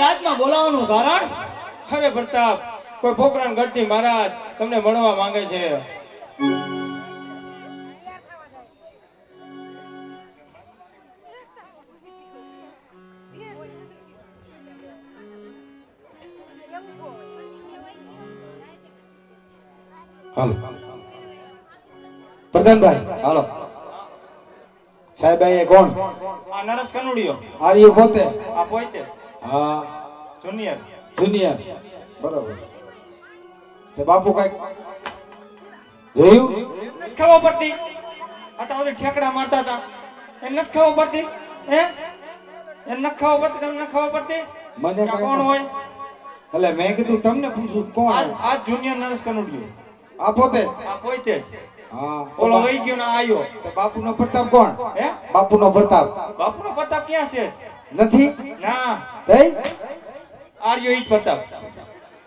રાજમાં બોલાવવાનું કારણ? અરે પ્રતાપ કોઈ પોકરાન ગઢથી મહારાજ તમને મળવા માંગે છે. હાલો. પ્રધાનભાઈ. હાલો. સાહેબ એ કોણ? આ નરેશ કનુડિયો. આ પોતે. આ પોઈતે હા. જુનિયર. જુનિયર. બરાબર. તે બાપુ કઈ જોયું? નથી ખબર પડતી. આ તો ઓલી ઠેકડા મારતા હતા. એમ નથી ખબર પડતી. હે? એમ નથી ખબર પડતી. તમને ખબર પડતી? મને કઈ કોણ હોય? એટલે મેં કીધું તમને પૂછું કોણ આ આ જુનિયર નરેશ કનુડિયો. આ પોતે? આ પોઈતે જ. હા ઓલો વહી ગયો ને આયો. તો બાપુનો પ્રતાપ કોણ? હે? બાપુનો પ્રતાપ. બાપુનો પ્રતાપ ક્યાં છે? નથી? ના. તઈ? આર્યો ઈ જ પ્રતાપ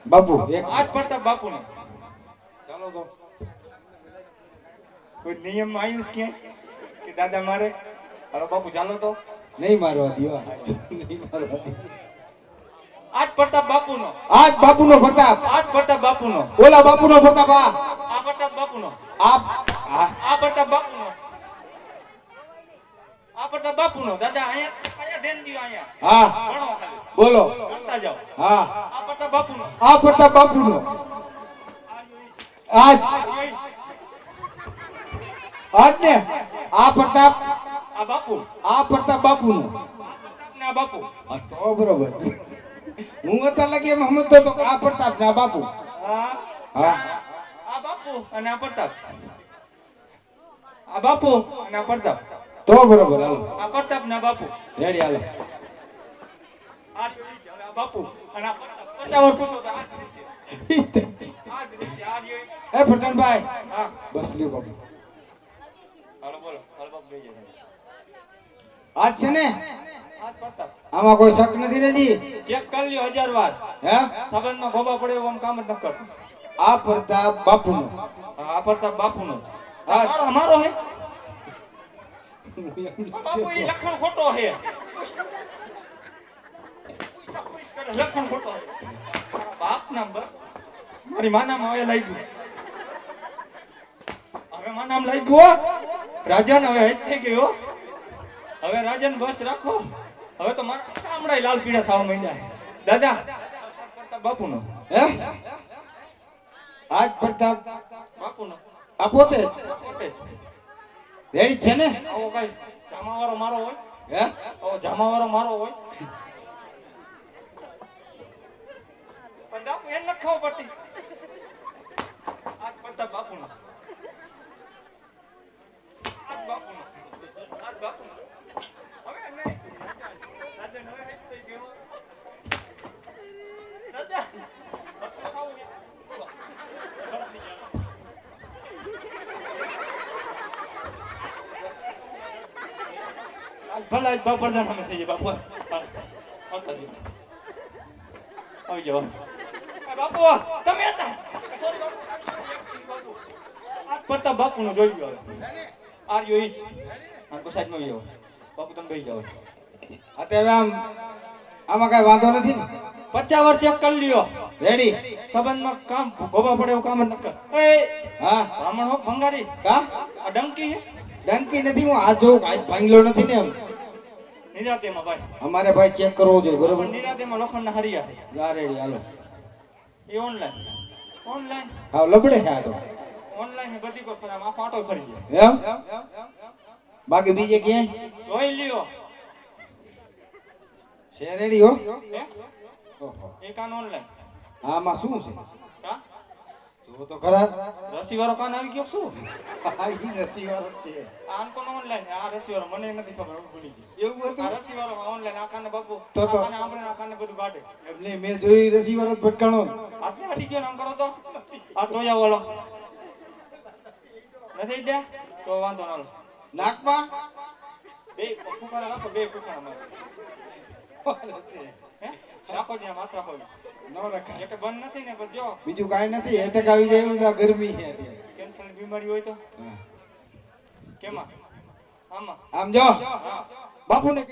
બાપુ એક આ જ પ્રતાપ બાપુનો. ચાલો તો. કોઈ નિયમ આવ્યું છે ક્યાંય કે દાદા મારે? હાલો બાપુ ચાલો તો. નહીં મારવા દીવા. નહીં મારવા દી આ જ પ્રતાપ બાપુનો. આજ બાપુનો પ્રતાપ આ જ પ્રતાપ બાપુનો. ઓલા બાપુનો પ્રતાપ આ આ પ્રતાપ બાપુનો. આપ આ આ પ્રતાપ બાપુનો. આ પ્રતાપ બાપુનો. દાદા અહીંયા હા. બોલો. હા. આ પ્રતાપ આજ આજ. ને આ પ્રતાપ આ બાપુ આ પ્રતાપ બાપુનો. પ્રતાપ બાપુ. તો બરોબર. હું અત્યારે લગી એમ સમજતો તો આ પ્રતાપ ના બાપુ. હા. હા. આ બાપુ અને આ પ્રતાપ આ બાપુ અને આ પ્રતાપ તો બરોબર હાલો. આ પ્રતાપ ના બાપુ. રેડી હાલો. આ બાપુ. અને આ પ્રતાપ પચાસ પૂછો તો આ જ રીતે. આ જ રીતે, આ રહ્યો ઈ. એ પ્રધાનભાઈ. હા. બસ લ્યો બાપુ. હાલો બોલો. હાલો બાપુ બેસી આજ છે ને? આમાં કોઈ શક નથી રહેતી? ચેક કરી લ્યો હજાર વાર. હે? સંબંધમાં ખોબા પડે એવું કામ જ ન કરતું આ પ્રતાપ બાપુનો. આ પ્રતાપ બાપુનો હા. મારો અમારો હે. બાપુ ઈ લખણ ખોટો હે લખણ ખોટો હે બાપ નામ બસ. મારી માનામાં હવે લાગ્યું. હવે માનામ લાગ્યું. રાજાને હવે હેત થઈ ગયો હવે રાજાને બસ રાખો. હવે તો મારા ચામડા લાલ પીળા થવા માંડ્યા દાદા બાપુ બાપુનો. હે? આજ પ્રતાપ બાપુનો. આ પોતે? પોતે. રેડી છે ને? આવો કઈ જામાવાળો મારો હોય. હે? આવો જામાવાળો મારો હોય. પણ બાપુ એને નથી ખબર પડતી આજ પડતા બાપુનો. આજ બાપુનો. આજ બાપુનો. હવે નહીં રાજા હવે થઈ ગયો રાજા નથી ખાવું ને. બોલો. આજ ભલે બાપ પ્રધાન અમે થઈ જાય બાપુ. આવી જાઓ. બાપુ તમે હતા? સોરી બાપુ આજ પ્રતાપ બાપુનો જોઈ ગયો હવે. આર્યો ઈ જ. આંકો સાઈડમાં ગયો બાપુ તમે બેસી જાઓ. અત્યારે આમ આમાં કઈ વાંધો નથી ને? પચાસ વર્ષ ચેક કરી લ્યો. રેડી સંબંધમાં કામ ગોબા પડે એવું કામ જ ન કર. એ હા. બ્રાહ્મણ હો ભંગારી. કા આ ડંકી હે ડંકી નથી હું આ જોઉં ભાઈ ભાંગલો નથી ને એમ. નિરાતેમાં ભાઈ. અમારે ભાઈ ચેક કરવો જોઈએ બરોબર? નિરાતેમાં લોખંડના હરિયા છે. લા રેડી હાલો. એ ઓનલાઈન ઓનલાઈન હા લબડે છે આ તો. ઓનલાઈન બધી પણ આમ આખો આટો ફરી જાય એમ? બાકી બીજે ક્યાંય? જોઈ લ્યો. છે રેડી હો? ઓહો. એ કાન ઓનલાઈન આમાં શું છે? કા જો તો ખરા. રસી વાળો કાન આવી ગયો શું? આ ઈ રસી વાળો છે. આન કોનો ઓનલાઈન આ રસી વાળો મને નથી ખબર હું ભૂલી ગયો. એવું હતું? આ રસી વાળો ઓનલાઈન આ કાને બાપુ આ કાને આંબળે આ કાને બધું કાઢે. એમને મેં જોઈ રસી વાળો ભટકાણો. ગયો ને કરો તો. આ તોયા વાળો. નથી ગયા તો વાંધો ના નાકમાં? બે ફૂકાણા રાખો બે મારે. રાખો જ્યાં માથ રાખો. ન રખાય. એટલે બંધ નથી ને પણ જો. બીજું કાઈ નથી એટેક આવી જાય છે, ગરમી છે કેન્સર બીમારી હોય તો. કેમાં? આમાં? આમ જો. બાપુ બાપુને